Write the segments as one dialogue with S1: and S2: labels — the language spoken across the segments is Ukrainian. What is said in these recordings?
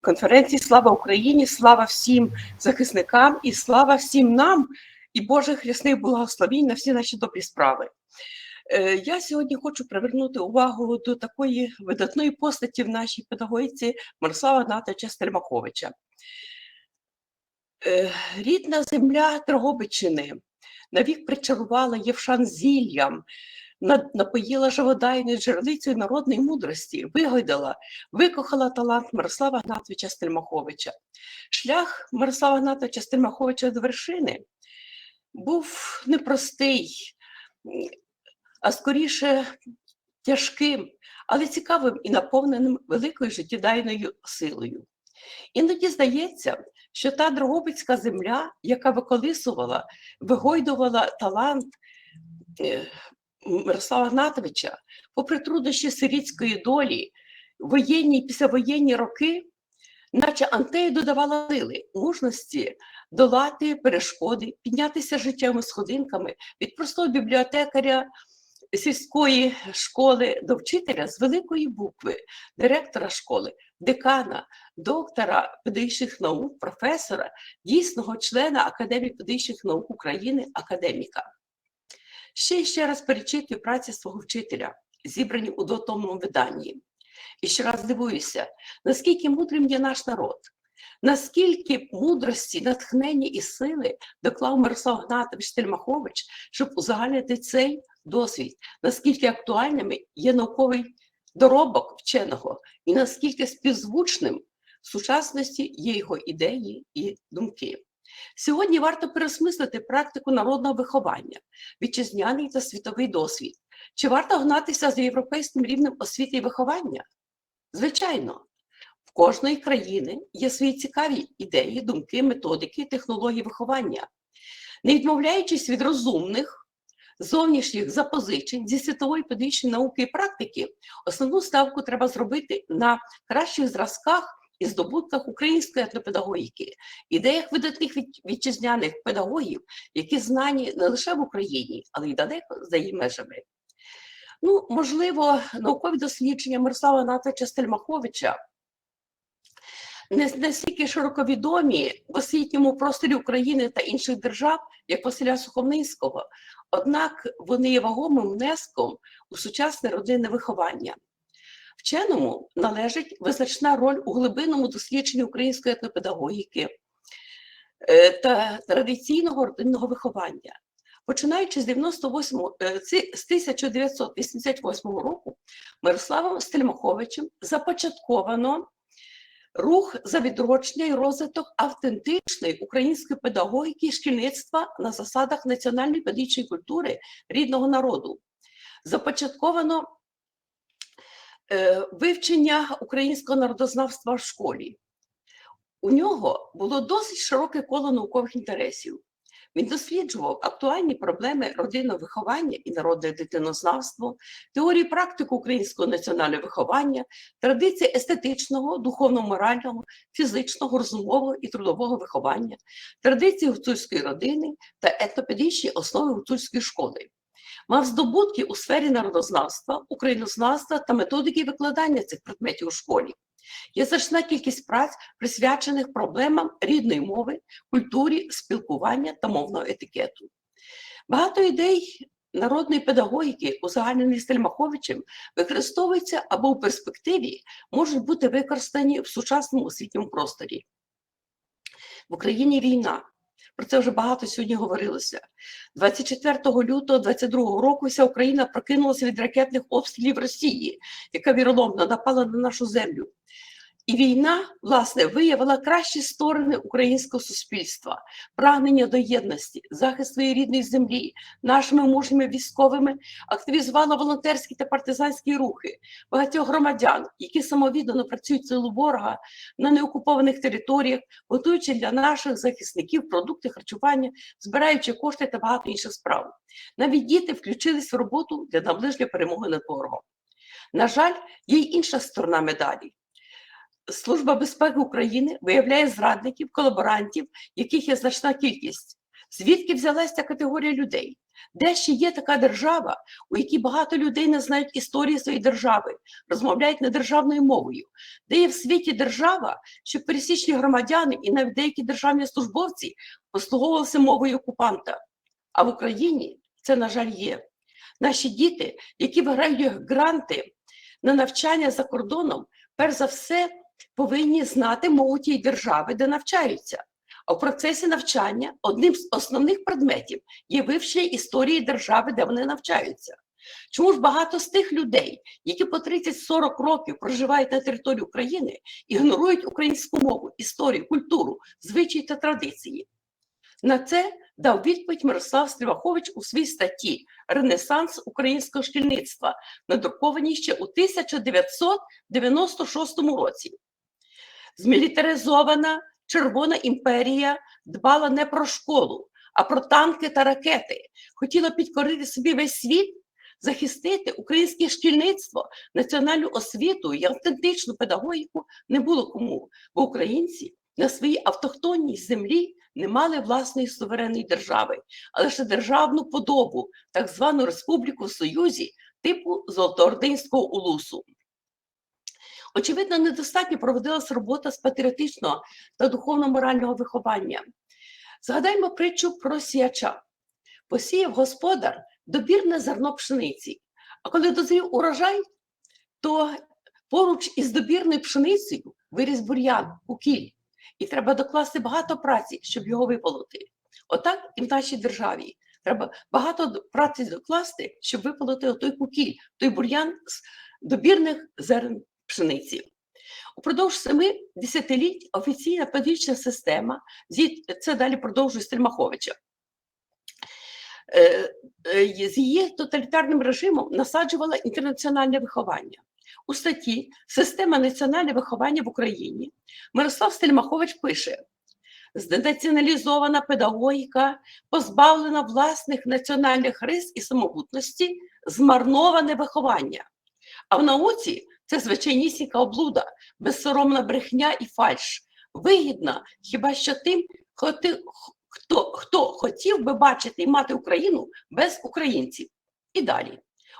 S1: конференції Слава Україні, слава всім захисникам і слава всім нам і Божих рясних благословінь на всі наші добрі справи. Е, Я сьогодні хочу привернути увагу до такої видатної постаті в нашій педагогіці Мирослава Натача Стельмаховича. Е, Рідна земля Дрогобичини навік причарувала Євшан зіллям, напоїла живодайною джерелицею народної мудрості, вигойдала, викохала талант Мирослава Гнатовича Стельмаховича. Шлях Мирослава Гнатовича Стельмаховича до вершини був непростий, а скоріше тяжким, але цікавим і наповненим великою життєдайною силою. Іноді здається, що та Дрогобицька земля, яка виколисувала, вигойдувала талант е, Мирослава Гнатовича, попри труднощі сирітської долі, воєнні і післявоєнні роки, наче Антея додавала сили, мужності долати перешкоди, піднятися життєвими сходинками від простого бібліотекаря сільської школи до вчителя з великої букви, директора школи, декана, доктора педагогічних наук, професора, дійсного члена Академії педагогічних наук України, академіка. Ще і ще раз перечитую праці свого вчителя, зібрані у двотомному виданні. І ще раз дивуюся, наскільки мудрим є наш народ, наскільки мудрості, натхнення і сили доклав Мирослав Гнатович Тельмахович, щоб узагальнити цей досвід, наскільки актуальними є науковий доробок вченого, і наскільки співзвучним в сучасності є його ідеї і думки. Сьогодні варто переосмислити практику народного виховання, вітчизняний та світовий досвід. Чи варто гнатися за європейським рівнем освіти і виховання? Звичайно, в кожної країни є свої цікаві ідеї, думки, методики, технології виховання. Не відмовляючись від розумних, зовнішніх запозичень зі світової педагогічної науки і практики, основну ставку треба зробити на кращих зразках і здобутках української етнопедагогіки, ідеях видатних вітчизняних педагогів, які знані не лише в Україні, але й далеко за її межами. Ну, можливо, наукові дослідження Мирослава Анатовича Стельмаховича не настільки широковідомі в освітньому просторі України та інших держав, як Василя Сухомлинського, однак вони є вагомим внеском у сучасне родинне виховання. Вченому належить визначна роль у глибинному дослідженні української етнопедагогіки е, та традиційного родинного виховання. Починаючи з 98, е, з 1988 року Мирославом Стельмаховичем започатковано рух за відродження і розвиток автентичної української педагогіки шкільництва на засадах національної педагогічної культури рідного народу. Започатковано вивчення українського народознавства в школі. У нього було досить широке коло наукових інтересів. Він досліджував актуальні проблеми родинного виховання і народне дитинознавство, теорії практику українського національного виховання, традиції естетичного, духовно-морального, фізичного, розумового і трудового виховання, традиції гуцульської родини та етнопедагогічні основи гуцульської школи. Мав здобутки у сфері народознавства, українознавства та методики викладання цих предметів у школі. Є значна кількість праць, присвячених проблемам рідної мови, культурі, спілкування та мовного етикету. Багато ідей народної педагогіки, узагальнених Стельмаховичем, використовуються або в перспективі можуть бути використані в сучасному освітньому просторі. В Україні війна. Про це вже багато сьогодні говорилося. 24 лютого 22 року вся Україна прокинулася від ракетних обстрілів Росії, яка віроломно напала на нашу землю. І війна, власне, виявила кращі сторони українського суспільства, прагнення до єдності, захист своєї рідної землі, нашими мужніми військовими активізувала волонтерські та партизанські рухи багатьох громадян, які самовіддано працюють силу ворога на неокупованих територіях, готуючи для наших захисників продукти харчування, збираючи кошти та багато інших справ. Навіть діти включились в роботу для наближення перемоги над ворогом. На жаль, є й інша сторона медалі. Служба безпеки України виявляє зрадників, колаборантів, яких є значна кількість. Звідки взялася ця категорія людей? Де ще є така держава, у якій багато людей не знають історії своєї держави, розмовляють недержавною мовою, де є в світі держава, що пересічні громадяни і навіть деякі державні службовці послуговувалися мовою окупанта. А в Україні це, на жаль, є. Наші діти, які виграють гранти на навчання за кордоном, перш за все повинні знати мову тієї держави, де навчаються. А в процесі навчання одним з основних предметів є вивчення історії держави, де вони навчаються. Чому ж багато з тих людей, які по 30-40 років проживають на території України, ігнорують українську мову, історію, культуру, звичаї та традиції? На це дав відповідь Мирослав Стрівахович у своїй статті Ренесанс українського шкільництва, надрукованій ще у 1996 році. Змілітаризована Червона імперія дбала не про школу, а про танки та ракети. Хотіла підкорити собі весь світ, захистити українське шкільництво, національну освіту і автентичну педагогіку не було кому, бо українці на своїй автохтонній землі не мали власної суверенної держави, а лише державну подобу, так звану республіку в Союзі типу Золотоординського улусу. Очевидно, недостатньо проводилася робота з патріотичного та духовно-морального виховання. Згадаймо притчу про сіяча. Посіяв господар добірне зерно пшениці, а коли дозрів урожай, то поруч із добірною пшеницею виріс бур'ян, кукіль, і треба докласти багато праці, щоб його виполоти. Отак і в нашій державі. Треба багато праці докласти, щоб виполоти той кукіль, той бур'ян з добірних зерн пшениці. Упродовж семи десятиліть офіційна педагогічна система, це далі продовжує Стельмаховича, е, е, з її тоталітарним режимом насаджувала інтернаціональне виховання. У статті Система національного виховання в Україні Мирослав Стельмахович пише: зденаціоналізована педагогіка, позбавлена власних національних рис і самобутності, змарноване виховання. А в науці це звичайнісінька облуда, безсоромна брехня і фальш. Вигідна хіба що тим, хто, хто хотів би бачити і мати Україну без українців. І далі.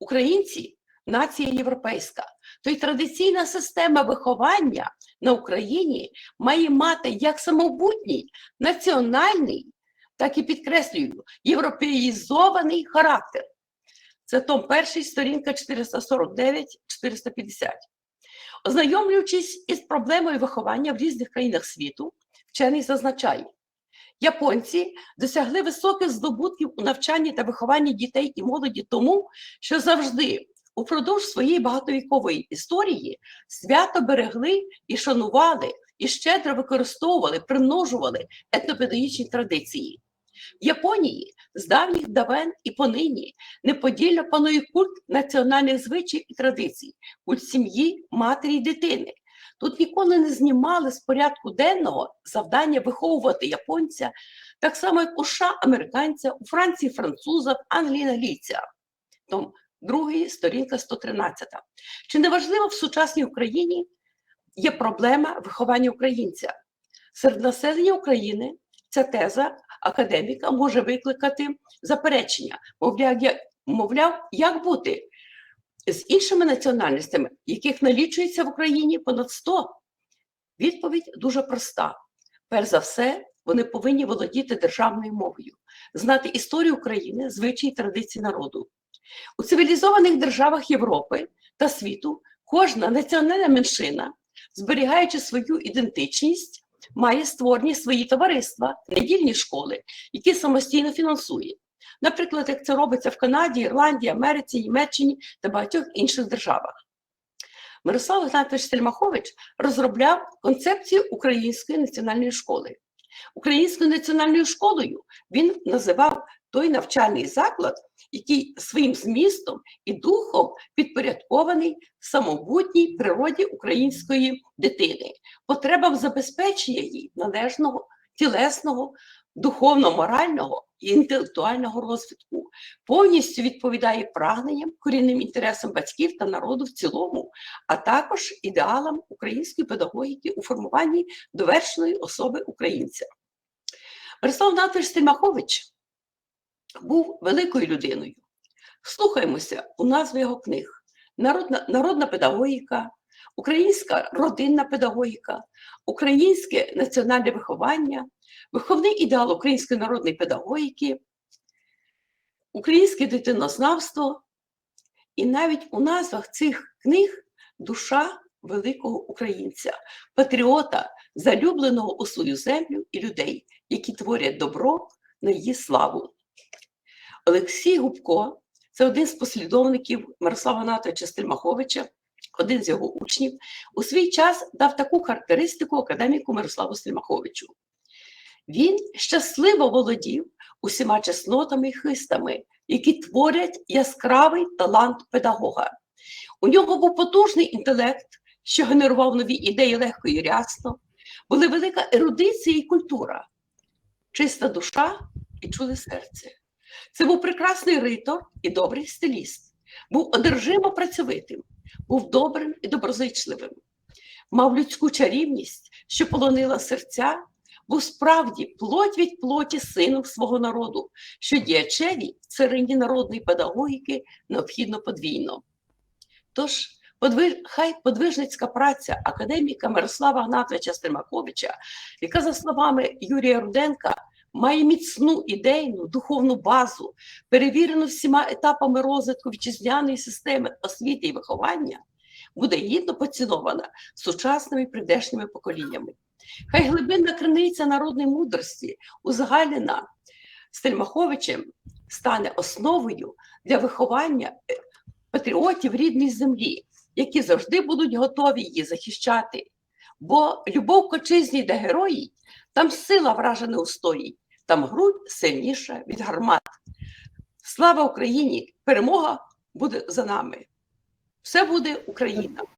S1: Українці нація європейська, то й традиційна система виховання на Україні має мати як самобутній, національний, так і підкреслюю, європеїзований характер. Це том перший, сторінка 449-450. Ознайомлюючись із проблемою виховання в різних країнах світу, вчений зазначає, японці досягли високих здобутків у навчанні та вихованні дітей і молоді тому, що завжди упродовж своєї багатовікової історії свято берегли і шанували, і щедро використовували, примножували етнопедагогічні традиції. В Японії з давніх давен і понині неподільно панує культ національних звичаїв і традицій, культ сім'ї, матері і дитини. Тут ніколи не знімали з порядку денного завдання виховувати японця, так само, як у США американця, у Франції француза, в Англії англійця. Том другий, сторінка 113. Чи не важливо в сучасній Україні є проблема виховання українця? Серед населення України ця теза академіка може викликати заперечення, мовляв, як, мовляв, як бути з іншими національностями, яких налічується в Україні понад 100? Відповідь дуже проста. Перш за все, вони повинні володіти державною мовою, знати історію України, звичаї традиції народу. У цивілізованих державах Європи та світу кожна національна меншина, зберігаючи свою ідентичність, має створені свої товариства, недільні школи, які самостійно фінансує. Наприклад, як це робиться в Канаді, Ірландії, Америці, Німеччині та багатьох інших державах. Мирослав Ігнатович Сельмахович розробляв концепцію Української національної школи. Українською національною школою він називав той навчальний заклад, який своїм змістом і духом підпорядкований самобутній природі української дитини, потребам забезпечення її належного тілесного, духовно-морального і інтелектуального розвитку, повністю відповідає прагненням, корінним інтересам батьків та народу в цілому, а також ідеалам української педагогіки у формуванні довершеної особи українця. Мирослав Натович Стельмахович був великою людиною. Слухаємося у назви його книг: Народна, народна педагогіка, українська родинна педагогіка, українське національне виховання, виховний ідеал української народної педагогіки, українське дитинознавство. І навіть у назвах цих книг душа великого українця, патріота, залюбленого у свою землю і людей, які творять добро на її славу. Олексій Губко це один з послідовників Мирослава Натовича Стельмаховича, один з його учнів, у свій час дав таку характеристику академіку Мирославу Стельмаховичу. Він щасливо володів усіма чеснотами і хистами, які творять яскравий талант педагога. У нього був потужний інтелект, що генерував нові ідеї легко і рясно, були велика ерудиція і культура, чиста душа і чуле серце. Це був прекрасний ритор і добрий стиліст, був одержимо працьовитим, був добрим і доброзичливим, мав людську чарівність, що полонила серця, був справді плоть від плоті сином свого народу, що діячеві в царині народної педагогіки необхідно подвійно. Тож, хай подвижницька праця академіка Мирослава Гнатовича Стельмаковича, яка, за словами Юрія Руденка, має міцну ідейну духовну базу, перевірену всіма етапами розвитку вітчизняної системи освіти і виховання, буде гідно поцінована сучасними прийдешніми поколіннями. Хай глибинна криниця народної мудрості, узагальнена Стельмаховичем, стане основою для виховання е, патріотів рідної землі, які завжди будуть готові її захищати. Бо любов к отчизні, де герої, там сила вража не устоїть, там грудь сильніша від гармат. Слава Україні! Перемога буде за нами. Все буде Україна.